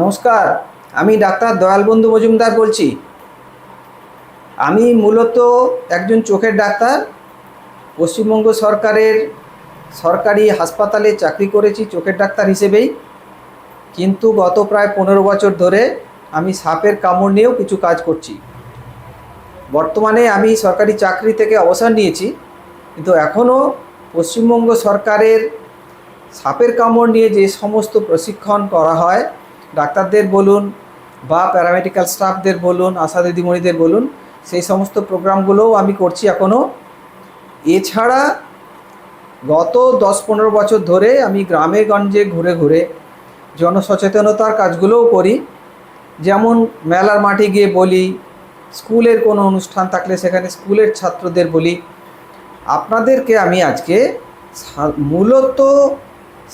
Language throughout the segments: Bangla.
নমস্কার, আমি ডাক্তার দয়ালবন্ধু মজুমদার বলছি। আমি মূলত একজন চোখের ডাক্তার। পশ্চিমবঙ্গ সরকারের সরকারি হাসপাতালে চাকরি করেছি চোখের ডাক্তার হিসেবেই। কিন্তু গত প্রায় পনেরো বছর ধরে আমি সাপের কামড় নিয়েও কিছু কাজ করছি। বর্তমানে আমি সরকারি চাকরি থেকে অবসর নিয়েছি। কিন্তু এখনও পশ্চিমবঙ্গ সরকারের সাপের কামড় নিয়ে যে সমস্ত প্রশিক্ষণ করা হয় ডাক্তারদের বলুন বা প্যারামেডিক্যাল স্টাফদের বলুন, আশা দিদিমণিদের বলুন, সেই সমস্ত প্রোগ্রামগুলোও আমি করছি এখনও এছাড়া গত দশ পনেরো বছর ধরে আমি গ্রামে গঞ্জে ঘুরে ঘুরে জনসচেতনতার কাজগুলোও করি। যেমন মেলার মাঠে গিয়ে বলি, স্কুলের কোনো অনুষ্ঠান থাকলে সেখানে স্কুলের ছাত্রদের বলি। আপনাদেরকে আমি আজকে মূলত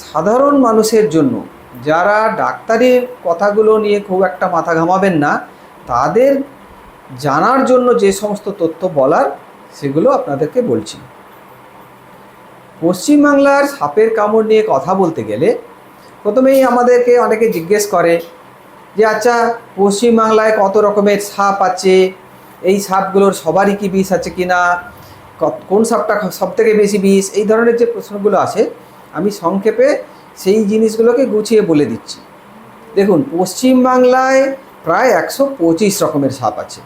সাধারণ মানুষের জন্য যারা ডাক্তারির কথাগুলো নিয়ে খুব একটা মাথা ঘামাবেন না, তাদের জানার জন্য যে সমস্ত তথ্য বলার, সেগুলো আপনাদেরকে বলছি। পশ্চিমবাংলার সাপের কামড় নিয়ে কথা বলতে গেলে, প্রথমেই আমাদেরকে অনেকে জিজ্ঞেস করে যে আচ্ছা পশ্চিমবাংলায় কত রকমের সাপ আছে? এই সাপগুলোর সবারই কি বিষ আছে কি না কোন সাপটা সব থেকে বেশি বিষ? এই ধরনের যে প্রশ্নগুলো আসে, আমি সংক্ষেপে সেই জিনিসগুলোকে গুছিয়ে বলে দিচ্ছি। দেখুন পশ্চিমবাংলায় প্রায় একশো পঁচিশ রকমের সাপ আছে।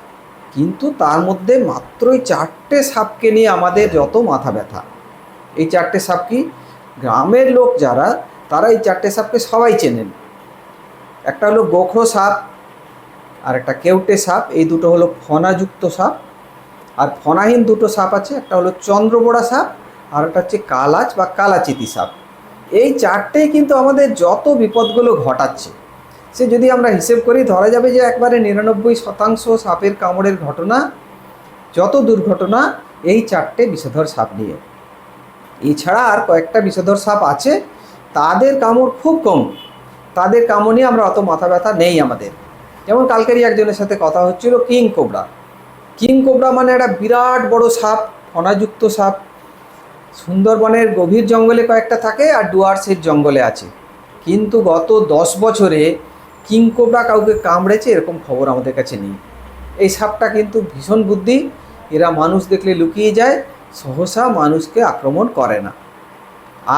কিন্তু তার মধ্যে মাত্রই চারটে সাপকে নিয়ে আমাদের যত মাথা ব্যথা। এই চারটে সাপ কি? গ্রামের লোক যারা, তারা এই চারটে সাপকে সবাই চেনেন। একটা হলো গোখরো সাপ, আর একটা কেউটে সাপ, এই দুটো হলো ফনাযুক্ত সাপ। আর ফনাহীন দুটো সাপ আছে, একটা হলো চন্দ্রবোড়া সাপ, আর একটা হচ্ছে কালাচ বা কালাচিতি সাপ। এই চারটেই কিন্তু আমাদের যত বিপদগুলো ঘটাচ্ছে। সে যদি আমরা হিসেব করি, ধরা যাবে যে একবারে নিরানব্বই শতাংশ সাপের কামড়ের ঘটনা, যত দুর্ঘটনা, এই চারটে বিষধর সাপ নিয়ে। এছাড়া আর কয়েকটা বিষধর সাপ আছে, তাদের কামড় খুব কম। তাদের কামড় আমরা অত মাথা ব্যথা নেই আমাদের। যেমন কালকেরই একজনের সাথে কথা হচ্ছিল, কিং কোবরা। কিং কোবরা মানে একটা বিরাট বড় সাপ ফনাযুক্ত সাপ। সুন্দরবনের গভীর জঙ্গলে কয়েকটা থাকে আর ডুয়ার্সের জঙ্গলে আছে। কিন্তু গত দশ বছরে কিং কোবরা কাউকে কামড়েছে এরকম খবর আমাদের কাছে নেই। এই সাপটা কিন্তু ভীষণ বুদ্ধি, এরা মানুষ দেখলে লুকিয়ে যায়, সহসা মানুষকে আক্রমণ করে না।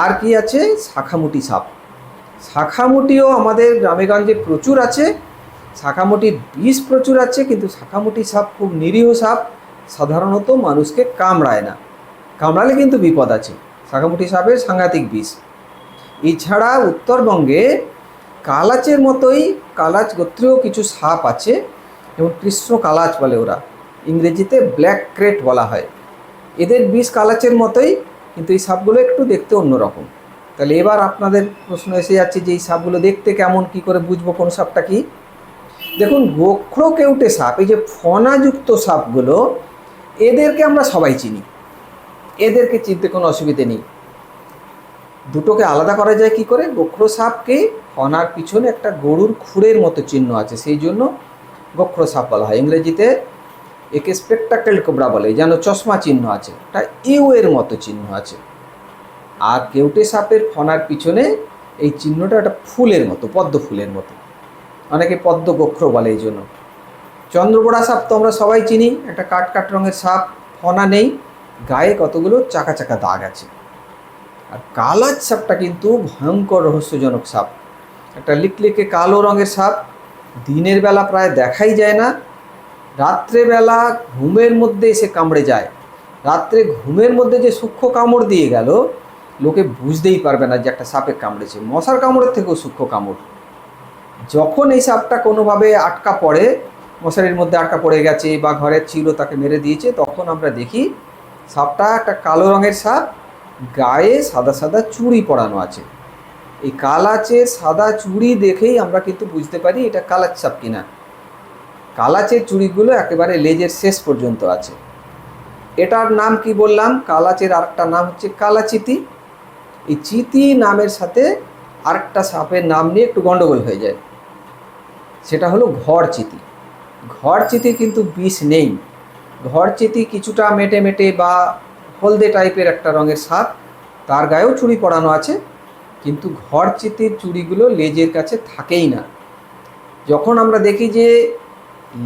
আর কি আছে? শাখামুটি সাপ। শাখামুটিও আমাদের গ্রামেগঞ্জে প্রচুর আছে, শাখামুটির বিষ প্রচুর আছে, কিন্তু শাখামুটি সাপ খুব নিরীহ সাপ, সাধারণত মানুষকে কামড়ায় না। কামড়ালে কিন্তু বিপদ আছে। শাখামুটি সাপের সাংঘাতিক বিষ। এছাড়া উত্তরবঙ্গে কালাচের মতোই কালাচ গোত্রীয় কিছু সাপ আছে যেমন কৃষ্ণ কালাচ বলে ওরা। ইংরেজিতে ব্ল্যাক ক্রেট বলা হয়। এদের বিষ কালাচের মতোই, কিন্তু এই সাপগুলো একটু দেখতে অন্যরকম। তাহলে এবার আপনাদের প্রশ্ন এসে যাচ্ছে যে এই সাপগুলো দেখতে কেমন, কি করে বুঝব কোন সাপটা কি? দেখুন গোখ্র কেউটে সাপ, এই যে ফনাযুক্ত সাপগুলো, এদেরকে আমরা সবাই চিনি। এদেরকে চিনতে কোনো অসুবিধে নেই। দুটোকে আলাদা করা যায় কি করে? গোখ্র সাপকে ফনার পিছনে একটা গরুর খুঁড়ের মতো চিহ্ন আছে, সেই জন্য গোখ্র সাপ বলা হয়। ইংরেজিতে একে স্পেকটাকেল কোবরা বলে। যেন চশমা চিহ্ন আছে, একটা ইউ এর মতো চিহ্ন আছে। আর কেউটে সাপের ফনার পিছনে এই চিহ্নটা একটা ফুলের মতো, পদ্ম ফুলের মতো। অনেকে পদ্ম গোখ্র বলে এই জন্য। চন্দ্রবোড়া সাপ তো আমরা সবাই চিনি, একটা কাট কাট রঙের সাপ ফনা নেই। গায়ে কতগুলো চাকা চাকা দাগ আছে। আর কালাজ সাপটা কিন্তু ভয়ঙ্কর রহস্যজনক সাপ। একটা লিকলিকে কালো রঙের সাপ দিনের বেলা প্রায় দেখাই যায় না রাত্রেবেলা ঘুমের মধ্যে এসে কামড়ে যায়। রাত্রে ঘুমের মধ্যে যে সূক্ষ্ম কামড় দিয়ে গেল, লোকে বুঝতেই পারবে না যে একটা সাপে কামড়েছে। মশার কামড়ের থেকেও সূক্ষ্ম কামড়। যখন এই সাপটা কোনোভাবে আটকা পড়ে, মশারির মধ্যে আটকা পড়ে গেছে বা ঘরের ছিল তাকে মেরে দিয়েছে, তখন আমরা দেখি সাপটা একটা কালো রঙের সাপ, গায়ে সাদা সাদা চুড়ি পরানো আছে। এই কালাচের সাদা চুড়ি দেখেই আমরা কিন্তু বুঝতে পারি এটা কালাচ সাপ কিনা। কালাচের চুড়িগুলো একেবারে লেজের শেষ পর্যন্ত আছে। এটার নাম কি বললাম? কালাচের আরেকটা নাম হচ্ছে কালাচিতি এই চিতি নামের সাথে আরেকটা সাপের নাম নিয়ে একটু গন্ডগোল হয়ে যায়। সেটা হলো ঘর চিতি। ঘর চিতির কিন্তু বিষ নেই। ঘর চিতি কিছুটা মেটে মেটে বা হলদে টাইপের একটা রঙের সাপ তার গায়েও চুড়ি পরানো আছে, কিন্তু ঘর চিতির চুড়িগুলো লেজের কাছে থাকেই না। যখন আমরা দেখি যে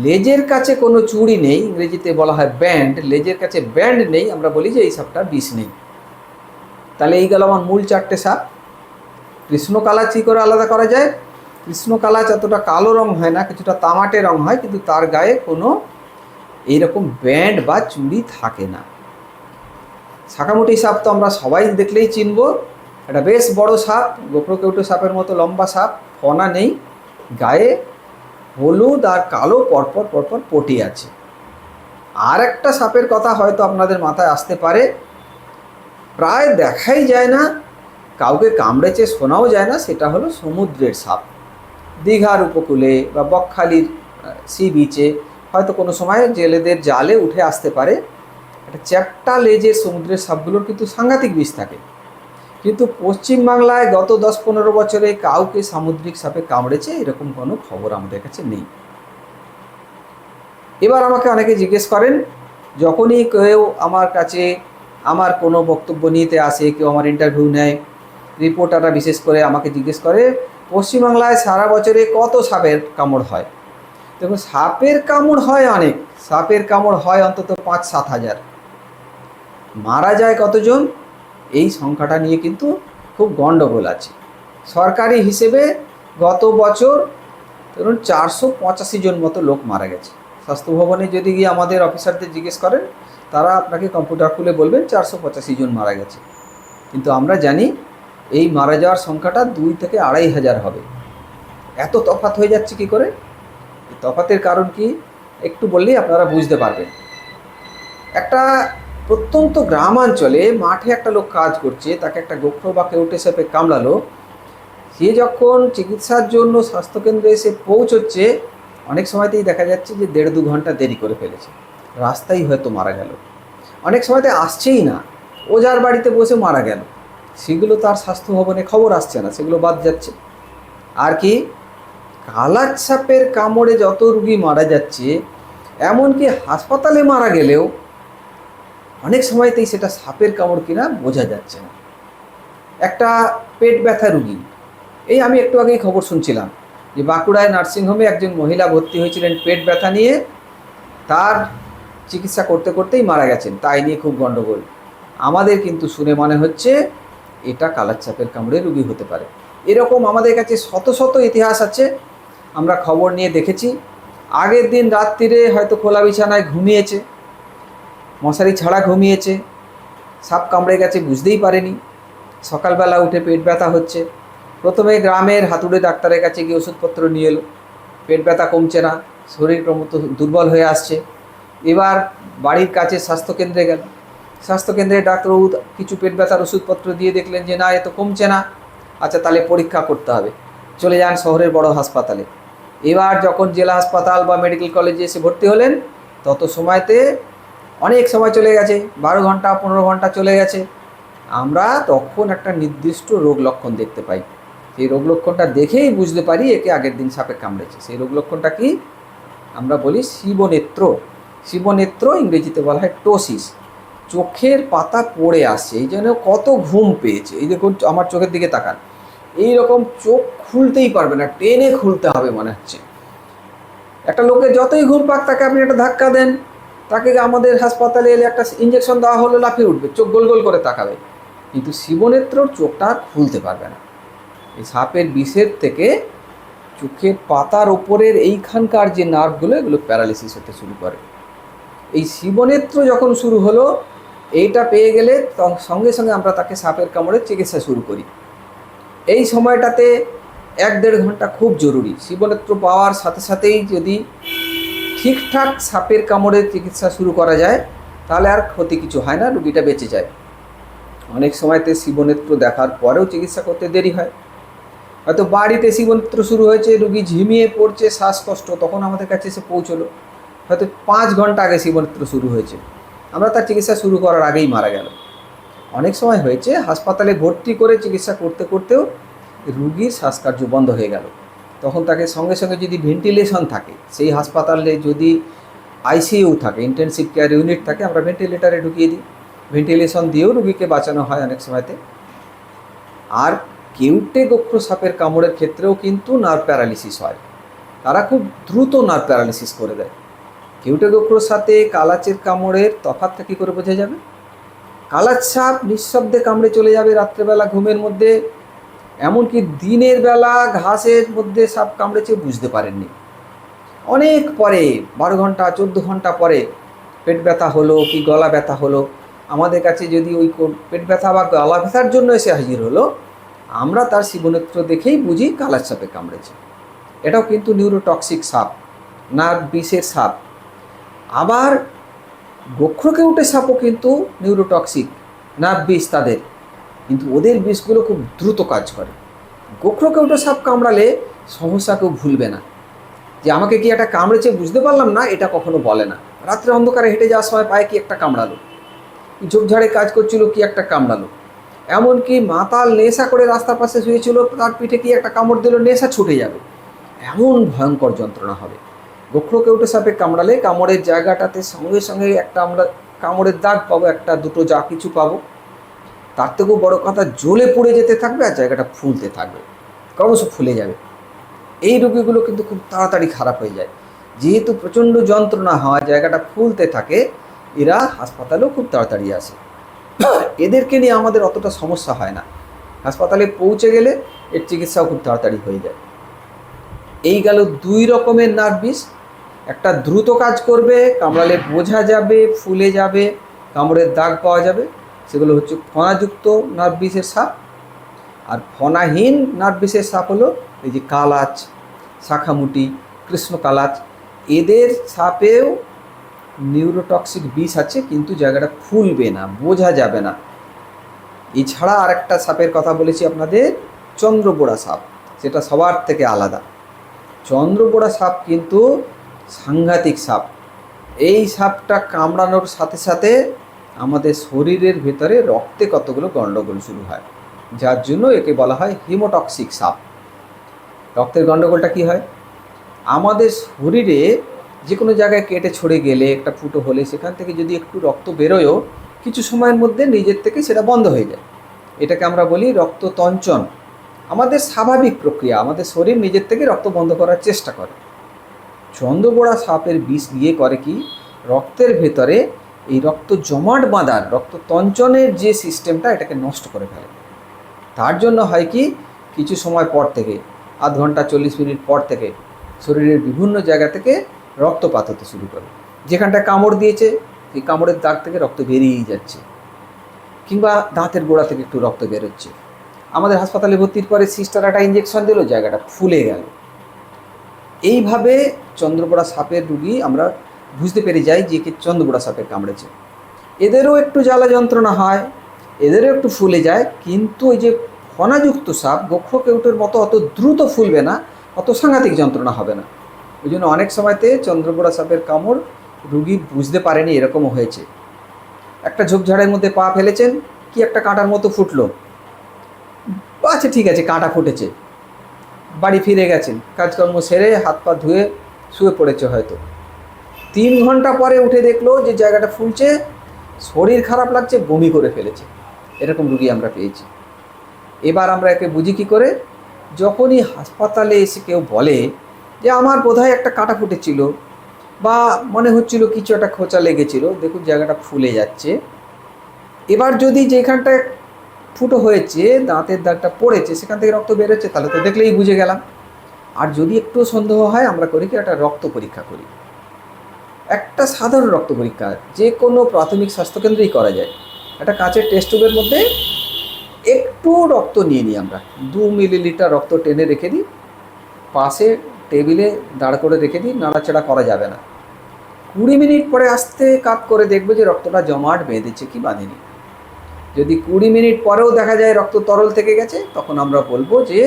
লেজের কাছে কোনো চুড়ি নেই, ইংরেজিতে বলা হয় ব্যান্ড, লেজের কাছে ব্যান্ড নেই, আমরা বলি যে এই সাপটা বিষ নেই। তাহলে এই গেল আমার মূল চারটে সাপ কৃষ্ণ কালাচ কী করে আলাদা করা যায়। কৃষ্ণ কালাচ এতটা কালো রং হয় না, কিছুটা তামাটে রং হয়, কিন্তু তার গায়ে কোনো এইরকম ব্যান্ড বা চুড়ি থাকে না। শাকামুটি সাপ তো আমরা সবাই দেখলেই চিনব। একটা বেশ বড় সাপ গোপ্রো কেউটো সাপের মতো লম্বা সাপ, ফনা নেই, গায়ে হলুদ আর কালো পরপর পরপর পটি আছে। আর একটা সাপের কথা হয়তো আপনাদের মাথায় আসতে পারে। প্রায় দেখাই যায় না, কাউকে কামড়েছে শোনাও যায় না, সেটা হলো সমুদ্রের সাপ। দীঘার উপকূলে বা বকখালির সি বিচে হয়তো কোনো সময় জেলেদের জালে উঠে আসতে পারে। একটা চ্যাপ্টা লেজের সমুদ্রের সাপগুলোর কিন্তু সাংঘাতিক বিষ থাকে। কিন্তু পশ্চিমবাংলায় গত দশ পনেরো বছরে কাউকে সামুদ্রিক সাপে কামড়েছে এরকম কোনো খবর আমাদের কাছে নেই। এবার আমাকে অনেকে জিজ্ঞেস করেন, যখনই কেউ আমার কাছে আমার কোনো বক্তব্য নিতে আসে, কেউ আমার ইন্টারভিউ নেয় রিপোর্টাররা বিশেষ করে আমাকে জিজ্ঞেস করে পশ্চিমবাংলায় সারা বছরে কত সাপের কামড় হয়? দেখুন, সাপের কামড় হয় অনেক। সাপের কামড় হয় অন্তত পাঁচ, সাত হাজার। মারা যায় কতজন? এই সংখ্যাটা নিয়ে কিন্তু খুব গণ্ডগোল আছে। সরকারি হিসেবে গত বছর ধরুন চারশো পঁচাশি জন মতো লোক মারা গেছে। স্বাস্থ্য ভবনে যদি গিয়ে আমাদের অফিসারদের জিজ্ঞেস করেন, তারা আপনাকে কম্পিউটার খুলে বলবেন চারশো পঁচাশি জন মারা গেছে। কিন্তু আমরা জানি এই মারা যাওয়ার সংখ্যাটা দুই থেকে আড়াই হাজার হবে। এত তফাৎ হয়ে যাচ্ছে কি করে? তফাতের কারণ কি? একটু বললেই আপনারা বুঝতে পারবেন। একটা প্রত্যন্ত গ্রামাঞ্চলে মাঠে একটা লোক কাজ করছে, তাকে একটা গোখ্র বা কেউটে সাপে কামড়ালো। সে যখন চিকিৎসার জন্য স্বাস্থ্যকেন্দ্রে এসে পৌঁছচ্ছে, অনেক সময়তেই দেখা যাচ্ছে যে দেড় দু ঘণ্টা দেরি করে ফেলেছে। রাস্তায় হয়তো মারা গেল। অনেক সময়তে আসছেই না। ওজার বাড়িতে বসে মারা গেল। সেগুলো তার স্বাস্থ্য ভবনে খবর আসছে না, সেগুলো বাদ যাচ্ছে। আর কি? কালাচ সাপের কামড়ে যত রুগী মারা যাচ্ছে, এমনকি হাসপাতালে মারা গেলেও অনেক সময়তেই সেটা সাপের কামড় কিনা বোঝা যাচ্ছে না। একটা পেট ব্যথা রুগী। এই আমি একটু আগেই খবর শুনছিলাম যে বাঁকুড়ায় নার্সিংহোমে একজন মহিলা ভর্তি হয়েছিলেন পেট ব্যথা নিয়ে। তার চিকিৎসা করতে করতেই মারা গেছেন। তাই নিয়ে খুব গণ্ডগোল আমাদের কিন্তু শুনে মনে হচ্ছে এটা কালাচ্চাপের কামড়ে রুগী হতে পারে। এরকম আমাদের কাছে শত শত ইতিহাস আছে। আমরা খবর নিয়ে দেখেছি। আগের দিন রাত্রিরে হয়তো খোলা বিছানায় ঘুমিয়েছে। মশারি ছাড়া ঘুমিয়েছে। সাপ কামড়ে গেছে বুঝতেই পারেনি। সকালবেলা উঠে পেট ব্যথা হচ্ছে। প্রথমে গ্রামের হাতুড়ে ডাক্তারের কাছে গিয়ে ওষুধপত্র নিয়ে এলো। পেট ব্যথা কমছে না, শরীর ক্রমত দুর্বল হয়ে আসছে। এবার বাড়ির কাছে স্বাস্থ্যকেন্দ্রে গেল। স্বাস্থ্যকেন্দ্রে ডাক্তারবাবু কিছু পেট ব্যথার ওষুধপত্র দিয়ে দেখলেন যে, না, এ তো কমছে না। আচ্ছা তাহলে পরীক্ষা করতে হবে। চলে যান শহরের বড় হাসপাতালে। এবার যখন জেলা হাসপাতাল বা মেডিকেল কলেজে এসে ভর্তি হলেন, তত সময়তে অনেক সময় চলে গেছে, বারো ঘণ্টা, পনেরো ঘণ্টা চলে গেছে। আমরা তখন একটা নির্দিষ্ট রোগ লক্ষণ দেখতে পাই। সেই রোগ লক্ষণটা দেখেই বুঝতে পারি একে আগের দিন সাপে কামড়েছে। সেই রোগ লক্ষণটা কি? আমরা বলি শিবনেত্র। শিবনেত্র ইংরেজিতে বলা হয় টোসিস চোখের পাতা পড়ে আসছে, এই জন্য কত ঘুম পেয়েছে। এই দেখুন, আমার চোখের দিকে তাকান। এই রকম চোখ খুলতেই পারবে না, টেনে খুলতে হবে মনে হচ্ছে। একটা লোকের যতই ঘুম পাক তাকে আপনি একটা ধাক্কা দেন, তাকে আমাদের হাসপাতালে এলে একটা ইঞ্জেকশন দেওয়া হলো, লাফিয়ে উঠবে, চোখ গোল গোল করে তাকাবে। কিন্তু শিবনেত্রর চোখটা আর খুলতে পারবে না। এই সাপের বিষের থেকে চোখের পাতার ওপরের এইখানকার যে নার্ভগুলো, এগুলো প্যারালিসিস হতে শুরু করে। এই শিবনেত্র যখন শুরু হলো, এইটা পেয়ে গেলে সঙ্গে সঙ্গে আমরা তাকে সাপের কামড়ে চিকিৎসা শুরু করি। এই সময়টাতে এক দেড় ঘণ্টা খুব জরুরি। শিবনেত্র পাওয়ার সাথে সাথেই যদি ঠিকঠাক সাপের কামড়ে চিকিৎসা শুরু করা যায়, তাহলে আর ক্ষতি কিছু হয় না, রুগীটা বেঁচে যায়। অনেক সময়তে শিবনেত্র দেখার পরেও চিকিৎসা করতে দেরি হয়। হয়তো বাড়িতে শিবনেত্র শুরু হয়েছে, রুগী ঝিমিয়ে পড়ছে, শ্বাসকষ্ট, তখন আমাদের কাছে এসে পৌঁছলো। হয়তো পাঁচ ঘণ্টা আগে শিবনেত্র শুরু হয়েছে। আমরা তার চিকিৎসা শুরু করার আগেই মারা গেল। অনেক সময় হয়েছে হাসপাতালে ভর্তি করে চিকিৎসা করতে করতেও রুগীর শ্বাসকার্য বন্ধ হয়ে গেল। তখন তাকে সঙ্গে সঙ্গে যদি ভেন্টিলেশন থাকে, সেই হাসপাতালে যদি আইসিইউ থাকে ইন্টেনসিভ কেয়ার ইউনিট থাকে, আমরা ভেন্টিলেটারে ঢুকিয়ে দিই। ভেন্টিলেশন দিয়েও রুগীকে বাঁচানো হয় অনেক সময়তে। আর কেউটে গোখ্র সাপের কামড়ের ক্ষেত্রেও কিন্তু নার্ভ প্যারালিসিস হয়। তারা খুব দ্রুত নার্ভ প্যারালিসিস করে দেয়। কেউটে গোখরোর সাথে কালাচের কামড়ের তফাৎটা কী করে বোঝা যাবে? কালাচ সাপ নিঃশব্দে কামড়ে চলে যাবে রাত্রেবেলা ঘুমের মধ্যে। এমনকি দিনের বেলা ঘাসের মধ্যে সাপ কামড়েছে বুঝতে পারেননি। অনেক পরে, বারো ঘণ্টা, চোদ্দ ঘণ্টা পরে পেট ব্যথা হলো কি গলা ব্যথা হলো, আমাদের কাছে যদি ওই পেট ব্যথা বা গলা ব্যথার জন্য এসে হাজির হলো, আমরা তার শিবনেত্র দেখেই বুঝি কালার সাপে কামড়েছে। এটাও কিন্তু নিউরোটক্সিক সাপ নার্ভ বিষের সাপ। আবার গোখ্রকেউটে সাপও কিন্তু নিউরোটক্সিক নার্ভ বিষ তাদের। কিন্তু ওদের বিষগুলো খুব দ্রুত কাজ করে। গোখ্রকেউটে সাপ কামড়ালে সহসা কেউ ভুলবে না। যে আমাকে কি একটা কামড়েছে বুঝতে পারলাম না, এটা কখনো বলে না। রাত্রে অন্ধকারে হেঁটে যাওয়ার সময় পায়ে কি একটা কামড়ালো? ঝোপঝাড়ে কাজ করছিল, কি একটা কামড়ালো? এমনকি মাতাল নেশা করে রাস্তার পাশে শুয়েছিল, তার পিঠে কি একটা কামড় দিল, নেশা ছুটে যাবে। এমন ভয়ঙ্কর যন্ত্রণা হবে। গোখরো কেউটে সাপে কামড়ালে কামড়ের জায়গাটাতে সঙ্গে সঙ্গে একটা আমরা কামড়ের দাগ পাবো, একটা দুটো যা কিছু পাবো। তার থেকেও বড় কথা, জ্বলে পড়ে যেতে থাকবে আর জায়গাটা ফুলতে থাকবে। ক্রমশ ফুলে যাবে। এই রোগীগুলো কিন্তু খুব তাড়াতাড়ি খারাপ হয়ে যায়। যেহেতু প্রচণ্ড যন্ত্রণা হয়, জায়গাটা ফুলতে থাকে, এরা হাসপাতালেও খুব তাড়াতাড়ি আসে। এদেরকে নিয়ে আমাদের অতটা সমস্যা হয় না। হাসপাতালে পৌঁছে গেলে এর চিকিৎসাও খুব তাড়াতাড়ি হয়ে যায়। এই গেল দুই রকমের নার্ভ বিষ একটা দ্রুত কাজ করবে, কামড়ালে বোঝা যাবে, ফুলে যাবে, কামড়ের দাগ পাওয়া যাবে। সেগুলো হচ্ছে ফণাযুক্ত নার্ভ বিষের সাপ। আর ফণাহীন নার্ভ বিষের সাপ হলো এই যে কালাচ, শাখামুটি কৃষ্ণ কালাচ এদের সাপেও নিউরোটক্সিক বিষ আছে, কিন্তু জায়গাটা ফুলবে না, বোঝা যাবে না। এছাড়া আরেকটা সাপের কথা বলেছি আপনাদের, চন্দ্রবোড়া সাপ। সেটা সবার থেকে আলাদা। চন্দ্রবোড়া সাপ কিন্তু সাংঘাতিক সাপ। এই সাপটা কামড়ানোর সাথে সাথে আমাদের শরীরের ভেতরে রক্তে কতগুলো গণ্ডগোল শুরু হয়, যার জন্য একে বলা হয় হিমোটক্সিক সাপ। রক্তের গণ্ডগোলটা কি হয়? আমাদের শরীরে যে কোনো জায়গায় কেটে ছড়ে গেলে, একটা ফুটো হলে, সেখান থেকে যদি একটু রক্ত বেরোয়ও, কিছু সময়ের মধ্যে নিজের থেকে সেটা বন্ধ হয়ে যায়। এটাকে আমরা বলি রক্ততঞ্চন। আমাদের স্বাভাবিক প্রক্রিয়া, আমাদের শরীর নিজের থেকে রক্ত বন্ধ করার চেষ্টা করে। চন্দ্রবোড়া সাপের বিষ দিয়ে করে কি? রক্তের ভেতরে এই রক্ত জমাট বাঁধার, রক্ত তঞ্চনের যে সিস্টেমটা এটাকে নষ্ট করে ফেলে। তার জন্য হয় কি? কিছু সময় পর থেকে, আধ ঘণ্টা চল্লিশ মিনিট পর থেকে শরীরের বিভিন্ন জায়গা থেকে রক্তপাত হতে শুরু করে। যেখানটায় কামড় দিয়েছে, সেই কামড়ের দাগ থেকে রক্ত বেরিয়েই যাচ্ছে কিংবা দাঁতের গোড়া থেকে একটু রক্ত বেরোচ্ছে। আমাদের হাসপাতালে ভর্তির পরে সিস্টার একটা ইঞ্জেকশন দিল, জায়গাটা ফুলে গেল। এইভাবে চন্দ্রপোড়া সাপের রুগী আমরা বুঝতে পেরে যাই যে কি চন্দ্রপোড়া সাপের কামড়েছে। এদেরও একটু জ্বালা যন্ত্রণা হয়, এদেরও একটু ফুলে যায়, কিন্তু ওই যে ফনাযুক্ত সাপ গক্ষ কেউটের মতো অত দ্রুত ফুলবে না, অত সাংঘাতিক যন্ত্রণা হবে না। ওই জন্য অনেক সময়তে চন্দ্রপোড়া সাপের কামড় রুগী বুঝতে পারেনি এরকমও হয়েছে। একটা ঝোপঝাড়ের মধ্যে পা ফেলেছেন, কি একটা কাঁটার মতো ফুটলো। আচ্ছা ঠিক আছে, কাঁটা ফুটেছে। বাড়ি ফিরে গেছেন। কাজকর্ম সেরে হাত পা ধুয়ে শুয়ে পড়েছে হয়তো। তিন ঘণ্টা পরে উঠে দেখল যে জায়গাটা ফুলছে, শরীর খারাপ লাগছে, বমি করে ফেলেছে। এরকম রুগী আমরা পেয়েছি। এবার আমরা একে বুঝি কী করে? যখনই হাসপাতালে এসে কেউ বলে যে, আমার বোধহয় একটা কাটা ফুটেছিল বা মনে হচ্ছিল কিছু একটা খোঁচা লেগেছিল, দেখুন জায়গাটা ফুলে যাচ্ছে। এবার যদি যেখানটায় ফুটো হয়েছে, দাঁতের দাগটা পড়েছে, সেখান থেকে রক্ত বেরোচ্ছে, তাহলে তো দেখলেই বুঝে গেলাম। আর যদি একটু সন্দেহ হয়, আমরা করি কি, একটা রক্ত পরীক্ষা করি। একটা সাধারণ রক্ত পরীক্ষা, যে কোনো প্রাথমিক স্বাস্থ্যকেন্দ্রেই করা যায়। একটা কাঁচের টেস্ট মধ্যে একটু রক্ত নিয়ে নিই আমরা। দু মিলিলিটার রক্ত টেনে রেখে দিই। পাশে টেবিলে দাঁড় করে রেখে দিই, নাড়াচাড়া করা যাবে না। কুড়ি মিনিট পরে আস্তে কাপ করে দেখব যে রক্তটা জমাট বেঁধেছে কি বাঁধেনি। যদি কুড়ি মিনিট পরেও দেখা যায় রক্ত তরল থেকে গেছে, তখন আমরা বলব যে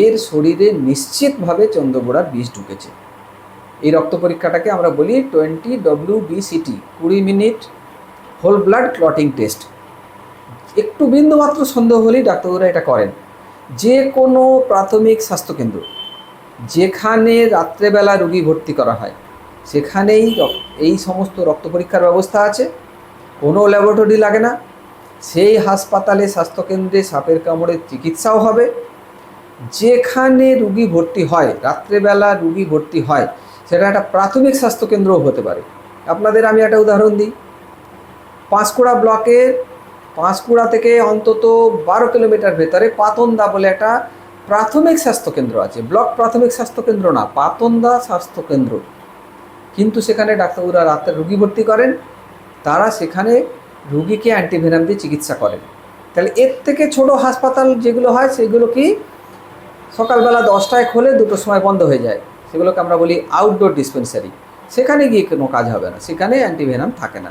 এর শরীরে নিশ্চিতভাবে চন্দ্রবোড়ার বিষ ঢুকেছে। এই রক্ত পরীক্ষাটাকে আমরা বলি টোয়েন্টি ডব্লিউ বিসিটি কুড়ি minute whole blood clotting test. একটু বিন্দুমাত্র সন্দেহ হলেই ডাক্তারবাবুরা এটা করেন। যে কোনো প্রাথমিক স্বাস্থ্যকেন্দ্র, যেখানে রাত্রেবেলা রোগী ভর্তি করা হয়, সেখানেই এই সমস্ত রক্ত পরীক্ষার ব্যবস্থা আছে। কোনো ল্যাবরেটরি লাগে না। সেই হাসপাতালে স্বাস্থ্যকেন্দ্রে সাপের কামড়ের চিকিৎসাও হবে। যেখানে রুগী ভর্তি হয়, রাত্রেবেলা রুগী ভর্তি হয়, সেটা একটা প্রাথমিক স্বাস্থ্যকেন্দ্রও হতে পারে। আপনাদের আমি একটা উদাহরণ দিই। পাঁশকুড়া ব্লকের পাঁশকুড়া থেকে অন্তত বারো কিলোমিটার ভেতরে পাতন্দা বলে একটা প্রাথমিক স্বাস্থ্যকেন্দ্র আছে। ব্লক প্রাথমিক স্বাস্থ্যকেন্দ্র না, পাতন্দা স্বাস্থ্যকেন্দ্র। কিন্তু সেখানে ডাক্তারবাবুরা রাত্রে রুগী ভর্তি করেন। তারা সেখানে রুগীকে অ্যান্টিভেনাম দিয়ে চিকিৎসা করেন। তাহলে এর থেকে ছোট হাসপাতাল যেগুলো হয়, সেগুলো কি? সকালবেলা দশটায় খোলে, দুটোর সময় বন্ধ হয়ে যায়। সেগুলোকে আমরা বলি আউটডোর ডিসপেন্সারি সেখানে গিয়ে কোনো কাজ হবে না। সেখানে অ্যান্টিভেনাম থাকে না।